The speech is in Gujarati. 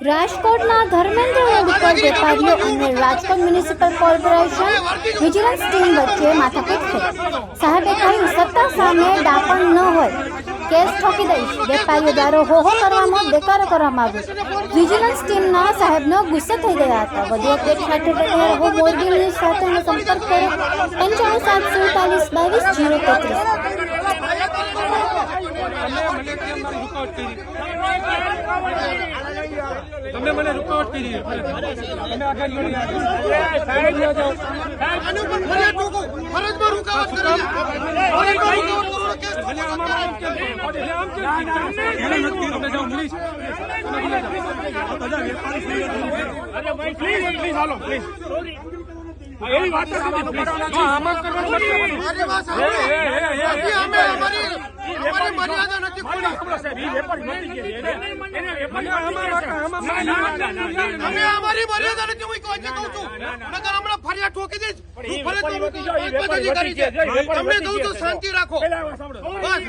રાજકોટના ધર્મેન્દ્ર રોડ વેપારીઓ અને Rajkot municipal corporation vigilance team વચ્ચે માથાકૂટ થઈ સાહેબે કહ્યું સત્તા સામે ડાપણ ન હોય કેસ ઠોકી દઈશ વેપારીઓ દ્વારા હોહો કરવામાં દેકારો કરવામાં આવ્યો વિજિલન્સ ટીમના સાહેબનો ગુસ્સે થઈ ગયા હતા વધુ અપડેટ રહ્યા રહો મોરબી ન્યૂઝ સાથેનો સંપર્ક કરો પંચાણું સાત સુડતાલીસ બાવીસ જીરો તેત્રીસ તમે મને રૂકાવટ કરી તમે આગળ. એવી વાત નથી, આમાં કરવાનું મર્યાદા નથી ખોલી. અમે અમારી મર્યાદા નથી હું કહું છું. હમણાં ફરિયાદ ઠોકી દઈશ. હું રૂકાવટ છે તમને કહું શાંતિ રાખો. બસ.